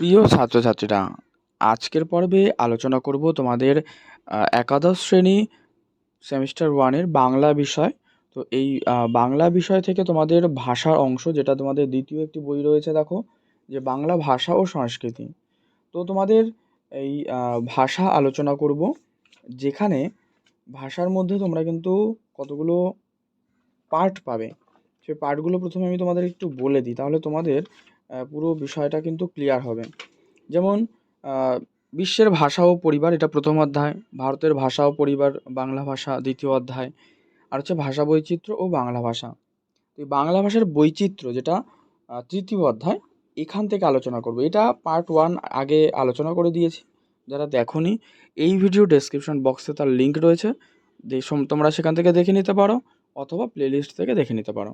প্রিয় ছাত্রছাত্রীরা, আজকের পর্বে আলোচনা করব তোমাদের একাদশ শ্রেণি সেমিস্টার ওয়ানের বাংলা বিষয়। তো এই বাংলা বিষয় থেকে তোমাদের ভাষার অংশ, যেটা তোমাদের দ্বিতীয় একটি বই রয়েছে দেখো, যে বাংলা ভাষা ও সংস্কৃতি। তো তোমাদের এই ভাষা আলোচনা করব, যেখানে ভাষার মধ্যে তোমরা কিন্তু কতগুলো পার্ট পাবে। সেই পার্টগুলো প্রথমে আমি তোমাদের একটু বলে দিই। তাহলে তোমাদের পুরো বিষয়টা কিন্তু ক্লিয়ার হবে। যেমন বিশ্বের ভাষা ও পরিবার, এটা প্রথম অধ্যায়, ভারতের ভাষা ও পরিবার, বাংলা ভাষা দ্বিতীয় অধ্যায়, আর হচ্ছে ভাষা বৈচিত্র্য ও বাংলা ভাষা। এই বাংলা ভাষার বৈচিত্র্য যেটা তৃতীয় অধ্যায়, এখান থেকে আলোচনা করব। এটা পার্ট ওয়ান আগে আলোচনা করে দিয়েছি, যারা দেখোনি, এই ভিডিও ডেসক্রিপশন বক্সে তার লিঙ্ক রয়েছে। তোমরা সেখান থেকে দেখে নিতে পারো, অথবা প্লেলিস্ট থেকে দেখে নিতে পারো।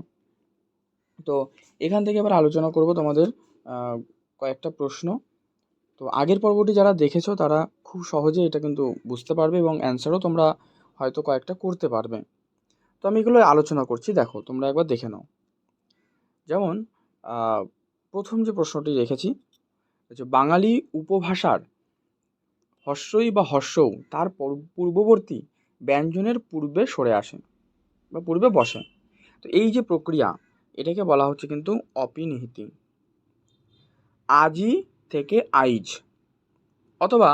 তো এখান থেকে এবার আলোচনা করব তোমাদের কয়েকটা প্রশ্ন। তো আগের পর্বটি যারা দেখেছ, তারা খুব সহজে এটা কিন্তু বুঝতে পারবে এবং অ্যান্সারও তোমরা হয়তো কয়েকটা করতে পারবে। তো আমি এগুলো আলোচনা করছি, দেখো, তোমরা একবার দেখে নাও। যেমন প্রথম যে প্রশ্নটি রেখেছি হচ্ছে বাঙালি উপভাষার হস্যই বা হস্যও তার পূর্ববর্তী ব্যঞ্জনের পূর্বে সরে আসে বা পূর্বে বসে। তো এই যে প্রক্রিয়া এটাকে বলা হচ্ছে কিন্তু অপিনিহিতি। আজি থেকে আইজ অথবা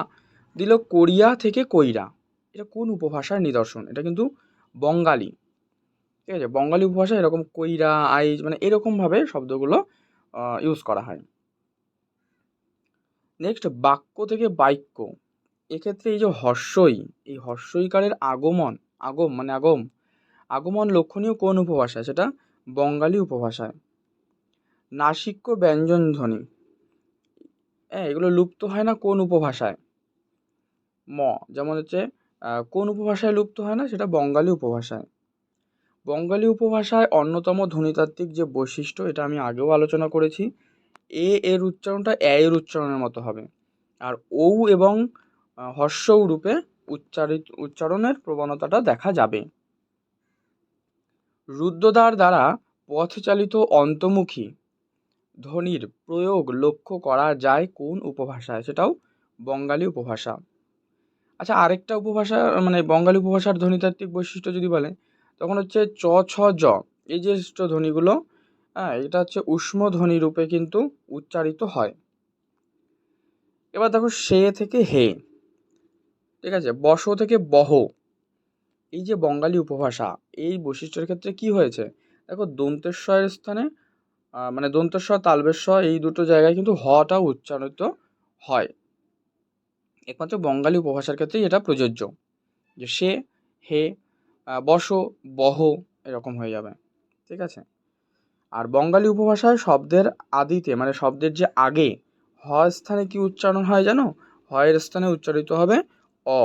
দিল কোরিয়া থেকে কইরা। এটা কোন উপভাষার নিদর্শন? এটা কিন্তু বঙ্গালী। ঠিক আছে? বঙ্গালী উপভাষা এরকম কইরা, আইজ মানে এরকমভাবে শব্দগুলো ইউজ করা হয়। নেক্সট, বাক্য থেকে বাক্য। এক্ষেত্রে এই যে হর্ষই, এই হর্ষইকারের আগমন, আগম মানে আগম। আগমন লক্ষণীয় কোন উপভাষা সেটা বঙ্গালী উপভাষায়। নাসিক্য, ব্যঞ্জন, ধ্বনি। হ্যাঁ এগুলো লুপ্ত হয় না কোন উপভাষায়? ম, যেমন হচ্ছে কোন উপভাষায় লুপ্ত হয় না সেটা বঙ্গালী উপভাষায়। বঙ্গালী উপভাষায় অন্যতম ধ্বনিতাত্ত্বিক যে বৈশিষ্ট্য, এটা আমি আগেও আলোচনা করেছি, এ এর উচ্চারণটা এ এর উচ্চারণের মতো হবে। আর ঔ এবং হর্ষৌ রূপে উচ্চারিত, উচ্চারণের প্রবণতাটা দেখা যাবে। রুদ্রদ্বার দ্বারা পথচালিত অন্তর্মুখী ধ্বনির প্রয়োগ লক্ষ্য করা যায় কোন উপভাষায়? সেটাও বঙ্গালী উপভাষা। আচ্ছা আরেকটা উপভাষা মানে বঙ্গালী উপভাষার ধ্বনিতাত্ত্বিক বৈশিষ্ট্য যদি বলে তখন হচ্ছে চ, ছ, জ, এই যে ধ্বনিগুলো হ্যাঁ এটা হচ্ছে উষ্ম ধ্বনি রূপে কিন্তু উচ্চারিত হয়। এবার দেখো সে থেকে হে, ঠিক আছে? বস থেকে বহ এই যে বঙ্গালী উপভাষা, এই বৈশিষ্ট্যের ক্ষেত্রে কি হয়েছে? দেখো দন্তেশ্বরের স্থানে মানে দন্তেশ্বর, তালবেশ্বর এই দুটো জায়গায় কিন্তু হটা উচ্চারিত হয়। একমাত্র বঙ্গালী উপভাষার ক্ষেত্রেই এটা প্রযোজ্য, যে সে, হে বস, বহ এরকম হয়ে যাবে, ঠিক আছে? আর বঙ্গালী উপভাষায় শব্দের আদিতে মানে শব্দের যে আগে, হ স্থানে কি উচ্চারণ হয় জানো? হয়ের স্থানে উচ্চারিত হবে অ।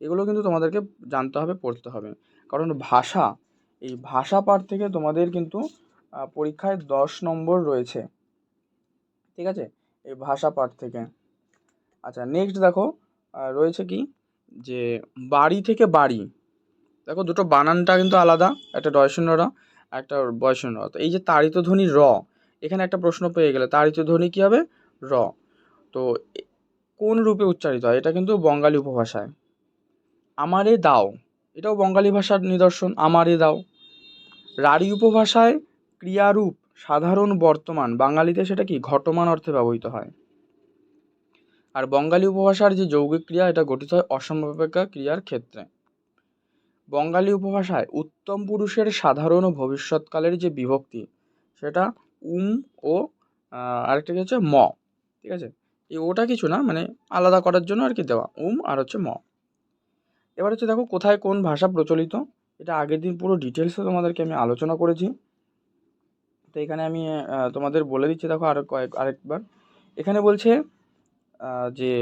এগুলো কিন্তু তোমাদেরকে জানতে হবে, পড়তে হবে। কারণ ভাষা, এই ভাষা পাঠ থেকে তোমাদের কিন্তু পরীক্ষায় দশ নম্বর রয়েছে। ঠিক আছে? এই ভাষা পাঠ থেকে। আচ্ছা নেক্সট দেখো রয়েছে কি? যে বাড়ি থেকে বাড়ি। দেখো, দুটো বানানটা কিন্তু আলাদা, একটা ডয়শূন্য র একটা বয়শূন্য তো এই যে তাড়িত ধ্বনি র, এখানে একটা প্রশ্ন পেয়ে গেলে তাড়িত ধ্বনি কী হবে? র। তো কোন রূপে উচ্চারিত হয়? এটা কিন্তু বঙ্গালী উপভাষায়। আমারে দাও। এটাও বঙ্গালী ভাষার নিদর্শন, আমারে দাও। রাঢ়ী উপভাষায় ক্রিয়ারূপ, সাধারণ বর্তমান, বাঙালিতে সেটা কি? ঘটমান অর্থে ব্যবহৃত হয়। আর বঙ্গালী উপভাষার যে যৌগিক ক্রিয়া, এটা গঠিত হয় অসমাপিকা ক্রিয়ার ক্ষেত্রে। বঙ্গালী উপভাষায় উত্তম পুরুষের সাধারণ ও ভবিষ্যৎকালের যে বিভক্তি, সেটা উম ও আরেকটা কি হচ্ছে? ম। ঠিক আছে? এই ওটা কিছু না মানে আলাদা করার জন্য আর কি দেওয়া, উম আর হচ্ছে ম। এবার হচ্ছে দেখো কোথায় কোন ভাষা প্রচলিত? এটা আগের দিন পুরো ডিটেলসে তোমাদেরকে আমি আলোচনা করেছি। তো এখানে আমি তোমাদের বলে দিচ্ছি দেখো আরও কয়েক, আরেকবার। এখানে বলছে যে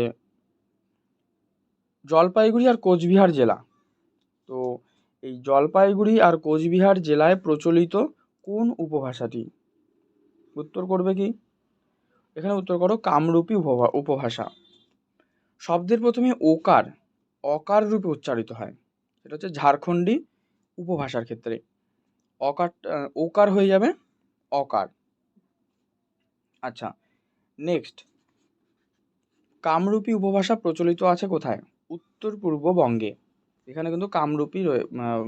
জলপাইগুড়ি আর কোচবিহার জেলা। তো এই জলপাইগুড়ি আর কোচবিহার জেলায় প্রচলিত কোন উপভাষাটি? উত্তর করবে কি? এখানে উত্তর করো, কামরূপী উপভা, উপভাষা। শব্দের প্রথমে ওকার। অকার রূপে উচ্চারিত হয়। সেটা হচ্ছে ঝাড়খণ্ডী উপভাষার ক্ষেত্রে। অকার ওকার হয়ে যাবে অকার। আচ্ছা নেক্সট কামরূপী উপভাষা প্রচলিত আছে কোথায়? উত্তর পূর্ববঙ্গে এখানে কিন্তু কামরূপী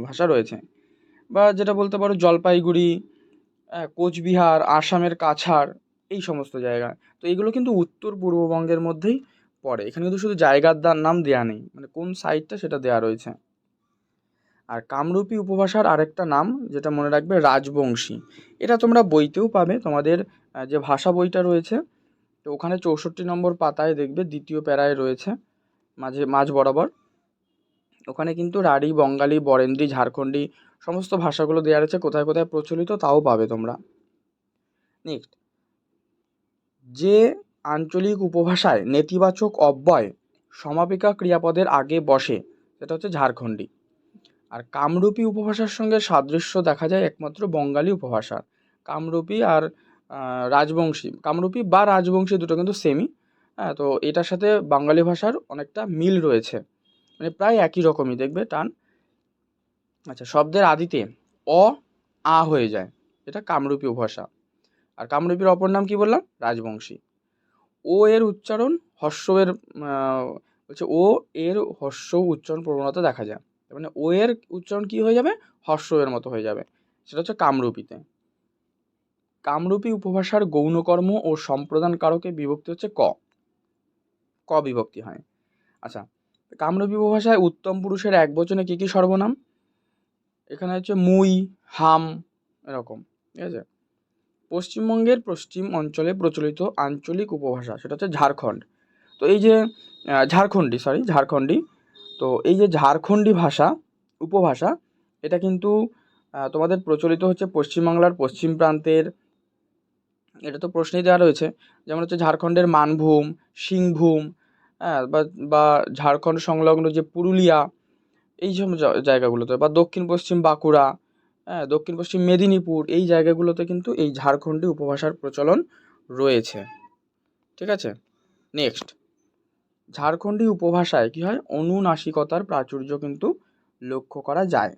ভাষা রয়েছে। বা যেটা বলতে পারো জলপাইগুড়ি কোচবিহার, আসামের কাছাড়, এই সমস্ত জায়গা তো এগুলো কিন্তু উত্তর পূর্ববঙ্গের মধ্যেই পড়ে এখানে কিন্তু শুধু জায়গার নাম দেওয়া নেই মানে কোন সাইডটা সেটা দেওয়া রয়েছে। আর কামরূপী উপভাষার আরেকটা নাম, যেটা মনে রাখবে রাজবংশী। এটা তোমরা বইতেও পাবে, তোমাদের যে ভাষা বইটা রয়েছে, তো ওখানে চৌষট্টি নম্বর পাতায় দেখবে, দ্বিতীয় প্যারায় রয়েছে, মাঝে, মাঝ বরাবর। ওখানে কিন্তু রাঢ়ী, বঙ্গালী, বরেন্দ্রী, ঝাড়খণ্ডী, সমস্ত ভাষাগুলো দেওয়া রয়েছে, কোথায় কোথায় প্রচলিত তাও পাবে তোমরা। নেক্সট যে আঞ্চলিক উপভাষায় নেতিবাচক অব্যয় সমাপিকা ক্রিয়াপদের আগে বসে, সেটা হচ্ছে ঝাড়খণ্ডী। আর কামরূপী উপভাষার সঙ্গে সাদৃশ্য দেখা যায় একমাত্র বঙ্গালী উপভাষার কামরূপী আর রাজবংশী, কামরূপী বা রাজবংশী দুটো কিন্তু সেমই হ্যাঁ তো এটার সাথে বাঙালি ভাষার অনেকটা মিল রয়েছে। মানে প্রায় একই রকমই, দেখবে টান। আচ্ছা শব্দের আদিতে অ, আ হয়ে যায়। এটা কামরূপী উপভাষা। আর কামরূপীর অপর নাম কি বললাম? রাজবংশী। ও এর উচ্চারণ হর্ষের হচ্ছে ও এর হর্ষ উচ্চারণ প্রবণতা দেখা যায়। তার মানে ও এর উচ্চারণ কি হয়ে যাবে? হর্ষ মতো হয়ে যাবে। সেটা হচ্ছে কামরূপীতে। কামরূপী উপভাষার গৌণকর্ম ও সম্প্রদান কারকে বিভক্তি হচ্ছে ক। ক বিভক্তি হয়। আচ্ছা কামরূপী উপভাষায় উত্তম পুরুষের এক বচনে কী কী সর্বনাম? এখানে হচ্ছে মুই, হাম, এরকম। ঠিক আছে? পশ্চিমবঙ্গের পশ্চিম অঞ্চলে প্রচলিত আঞ্চলিক উপভাষা, সেটা হচ্ছে ঝাড়খণ্ড। তো এই যে ঝাড়খণ্ডী সরি ঝাড়খণ্ডী, তো এই যে ঝাড়খণ্ডী ভাষা, উপভাষা, এটা কিন্তু তোমাদের প্রচলিত হচ্ছে পশ্চিমবাংলার পশ্চিম প্রান্তের, এটা তো প্রশ্নেই দেওয়া রয়েছে, যেমন হচ্ছে ঝাড়খণ্ডের মানভূম, সিংভূম হ্যাঁ বা ঝাড়খণ্ড সংলগ্ন যে পুরুলিয়া এই সব জায়গাগুলোতে, বা দক্ষিণ পশ্চিম বাঁকুড়া হ্যাঁ দক্ষিণ পশ্চিম মেদিনীপুর এই জায়গাগুলোতে কিন্তু এই ঝাড়খণ্ডী উপভাষার প্রচলন রয়েছে। ঠিক আছে? নেক্সট ঝাড়খণ্ডী উপভাষায় কী হয়? অনুনাসিকতার প্রাচুর্য কিন্তু লক্ষ্য করা যায়।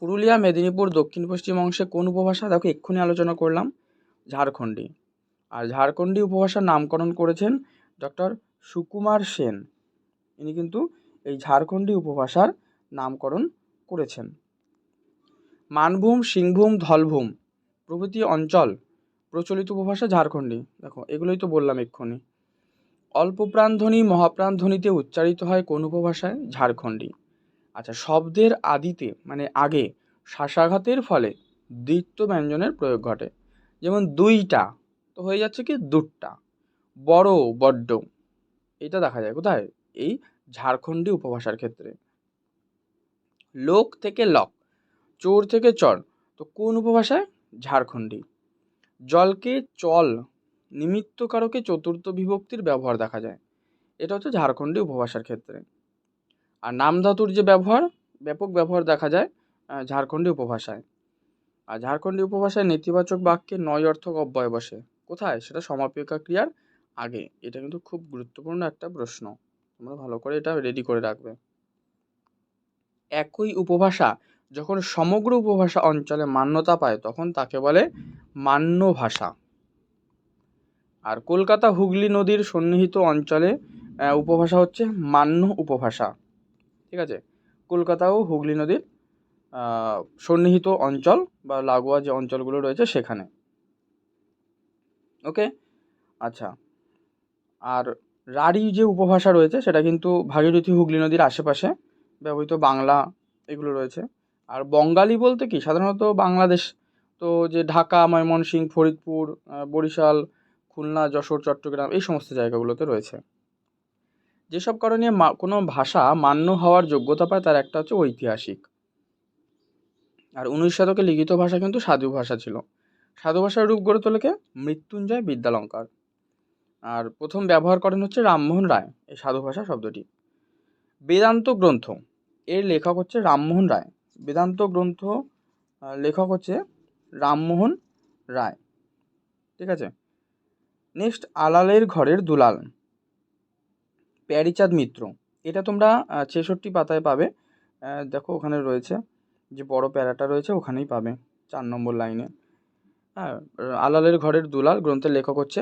পুরুলিয়া, মেদিনীপুর, দক্ষিণ পশ্চিম অংশে কোন উপভাষা? দেখো, এক্ষুনি আলোচনা করলাম। ঝাড়খণ্ডী। আর ঝাড়খণ্ডী উপভাষার নামকরণ করেছেন ডক্টর সুকুমার সেন। ইনি কিন্তু এই ঝাড়খণ্ডী উপভাষার নামকরণ করেছেন। মানভূম, সিংভূম, ধলভূম প্রভৃতি অঞ্চল প্রচলিত উপভাষা ঝাড়খণ্ডী। দেখো, এগুলোই তো বললাম এক্ষুনি। অল্প প্রাণধ্বনি মহাপ্রাণধ্বনিতে উচ্চারিত হয় কোন উপভাষায়? ঝাড়খণ্ডী। আচ্ছা শব্দের আদিতে মানে আগে শ্বাসাঘাতের ফলে দ্বিত্ব ব্যঞ্জনের প্রয়োগ ঘটে। যেমন দুইটা, তো হয়ে যাচ্ছে কি দুট্টা। বড়, বড্ড। এটা দেখা যায়। কোথায়? এই ঝাড়খণ্ডী উপভাষার ক্ষেত্রে। লোক থেকে লক। চোর থেকে চর। তো কোন উপভাষায়? ঝাড়খণ্ডী। জলকে চল নিমিত্তকারকে চতুর্থ বিভক্তির ব্যবহার দেখা যায়। এটা হচ্ছে ঝাড়খণ্ডী উপভাষার ক্ষেত্রে। আর নাম ধাতুর যে ব্যবহার, ব্যাপক ব্যবহার দেখা যায় ঝাড়খণ্ডী উপভাষায়। আর ঝাড়খণ্ডী উপভাষায় নেতিবাচক বাক্যে নয় অর্থক অব্যয় বসে। কোথায়? সেটা সমাপিকা ক্রিয়ার আগে। এটা কিন্তু খুব গুরুত্বপূর্ণ একটা প্রশ্ন। তোমরা ভালো করে এটা রেডি করে রাখবে। একই উপভাষা যখন সমগ্র উপভাষা অঞ্চলে মান্যতা পায়, তখন তাকে বলে মান্য ভাষা আর কলকাতা হুগলি নদীর সন্নিহিত অঞ্চলে উপভাষা হচ্ছে মান্য উপভাষা। ঠিক আছে? কলকাতা ও হুগলি নদীর সন্নিহিত অঞ্চল বা লাগোয়া যে অঞ্চলগুলো রয়েছে সেখানে। ওকে? আচ্ছা। আর রাঢ়ী যে উপভাষা রয়েছে, সেটা কিন্তু ভাগীরথী হুগলি নদীর আশেপাশে ব্যবহৃত বাংলা এগুলো রয়েছে। আর বঙ্গালী বলতে কি? সাধারণত বাংলাদেশ। তো যে ঢাকা, ময়মনসিংহ, ফরিদপুর বরিশাল, খুলনা, যশোর, চট্টগ্রাম এই সমস্ত জায়গাগুলোতে রয়েছে। যেসব কারণে কোনো ভাষা মান্য হওয়ার যোগ্যতা পায় তার একটা হচ্ছে ঐতিহাসিক। আর উনিশ শতকে লিখিত ভাষা কিন্তু সাধু ভাষা ছিল। সাধু ভাষার রূপ গড়ে তোলেকে মৃত্যুঞ্জয় বিদ্যালঙ্কার। আর প্রথম ব্যবহার করেন হচ্ছে রামমোহন রায় এই সাধু ভাষা শব্দটি। বেদান্ত গ্রন্থ। এর লেখক হচ্ছে রামমোহন রায়। বেদান্ত গ্রন্থ লেখক হচ্ছে রামমোহন রায়। ঠিক আছে? নেক্সট আলালের ঘরের দুলাল। প্যারিচাঁদ মিত্র। এটা তোমরা ছেষট্টি পাতায় পাবে। দেখো ওখানে রয়েছে যে বড় প্যারাটা রয়েছে, ওখানেই পাবে চার নম্বর লাইনে। হ্যাঁ আলালের ঘরের দুলাল, গ্রন্থের লেখক হচ্ছে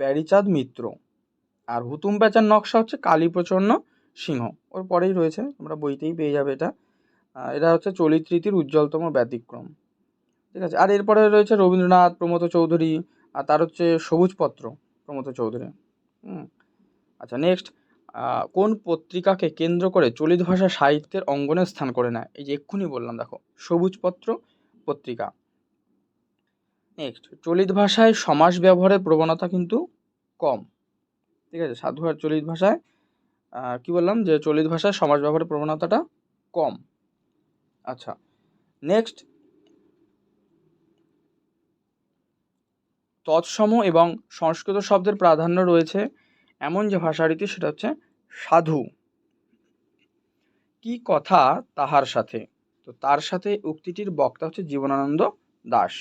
প্যারিচাঁদ মিত্র। আর হুতুম প্যাঁচার নকশা হচ্ছে কালীপ্রচন্ন সিংহ। ওর পরেই রয়েছে, তোমরা বইতেই পেয়ে যাবে এটা। এটা হচ্ছে চলিত রীতির উজ্জ্বলতম ব্যতিক্রম। ঠিক আছে? আর এরপরে রয়েছে রবীন্দ্রনাথ প্রমথ চৌধুরী, আর তার হচ্ছে সবুজপত্র প্রমথ চৌধুরী। হুম? আচ্ছা নেক্সট কোন পত্রিকাকে কেন্দ্র করে চলিত ভাষা সাহিত্যের অঙ্গনে স্থান করে নেয়? এই যে এক্ষুনি বললাম, দেখো সবুজপত্র পত্রিকা। নেক্সট চলিত ভাষায় সমাস ব্যবহারের প্রবণতা কিন্তু কম। ঠিক আছে? সাধু আর চলিত ভাষায় কি বললাম? যে চলিত ভাষায় সমাস ব্যবহারের প্রবণতাটা কম। আচ্ছা নেক্সট তৎসম এবং সংস্কৃত শব্দের প্রাধান্য রয়েছে এমন যে ভাষারীতি সেটা হচ্ছে সাধু। কি কথা তাহার সাথে? তো তার সাথে উক্তিটির বক্তা হচ্ছে জীবনানন্দ দাস।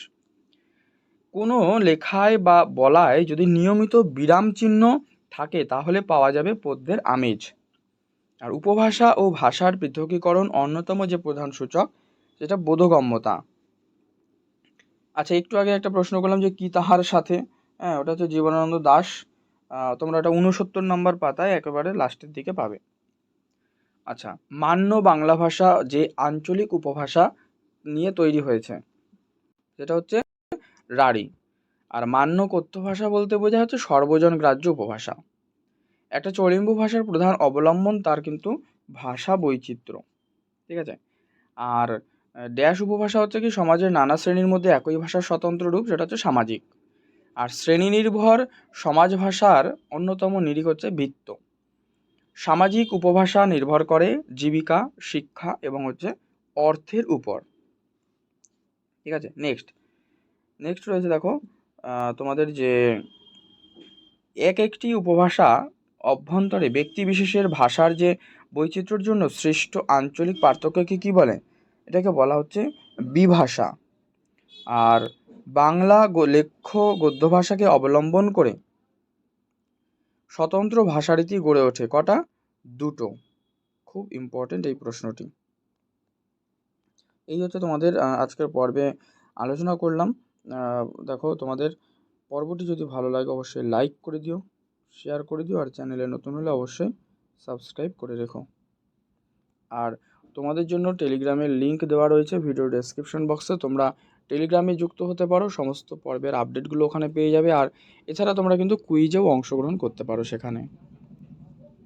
কোনো লেখায় বা বলায় যদি নিয়মিত বিরাম চিহ্ন থাকে তাহলে পাওয়া যাবে পদ্যের আমেজ। আর উপভাষা ও ভাষার পৃথকীকরণ অন্যতম যে প্রধান সূচক, সেটা বোধগম্যতা। আচ্ছা একটু আগে একটা প্রশ্ন করলাম যে কি তাহার সাথে? হ্যাঁ ওটা হচ্ছে জীবনানন্দ দাস। তোমরা এটা উনসত্তর নম্বর পাতায় একেবারে লাস্টের দিকে পাবে। আচ্ছা মান্য বাংলা ভাষা যে আঞ্চলিক উপভাষা নিয়ে তৈরি হয়েছে, সেটা হচ্ছে রাঢ়ী। আর মান্য কথ্য ভাষা বলতে বোঝা হচ্ছে সর্বজন গ্রাহ্য উপভাষা। একটা চলিম্বু ভাষার প্রধান অবলম্বন তার কিন্তু ভাষা বৈচিত্র্য। ঠিক আছে? আর ড্যাশ উপভাষা হচ্ছে কি সমাজের নানা শ্রেণির মধ্যে একই ভাষার স্বতন্ত্র রূপ, সেটা হচ্ছে সামাজিক। আর শ্রেণি নির্ভর সমাজ ভাষার অন্যতম নিরিখ হচ্ছে বৃত্ত। সামাজিক উপভাষা নির্ভর করে জীবিকা, শিক্ষা এবং হচ্ছে অর্থের উপর। ঠিক আছে? নেক্সট নেক্সট রয়েছে দেখো তোমাদের যে এক একটি উপভাষা অভ্যন্তরে ব্যক্তি বিশেষের ভাষার যে বৈচিত্র্যের জন্য সৃষ্ট আঞ্চলিক পার্থক্যকে কি বলে? এটাকে বলা হচ্ছে বিভাষা। আর বাংলা লেখ্য গদ্য ভাষাকে অবলম্বন করে স্বতন্ত্র ভাষারীতি গড়ে ওঠে কটা? দুটো। খুব ইম্পর্টেন্ট এই প্রশ্নটি। এই হচ্ছে তোমাদের আজকের পর্বে আলোচনা করলাম। দেখো তোমাদের পর্বটি যদি ভালো লাগে অবশ্যই লাইক করে দিও। শেয়ার করে দিও, আর চ্যানেলে নতুন হলে অবশ্যই সাবস্ক্রাইব করে রেখো। আর তোমাদের জন্য টেলিগ্রামের লিংক দেওয়া রয়েছে ভিডিও ডেসক্রিপশন বক্সে তোমরা টেলিগ্রামে যুক্ত হতে পারো, সমস্ত পর্বের আপডেটগুলো ওখানে পেয়ে যাবে। আর এছাড়া তোমরা কিন্তু কুইজেও অংশগ্রহণ করতে পারো সেখানে।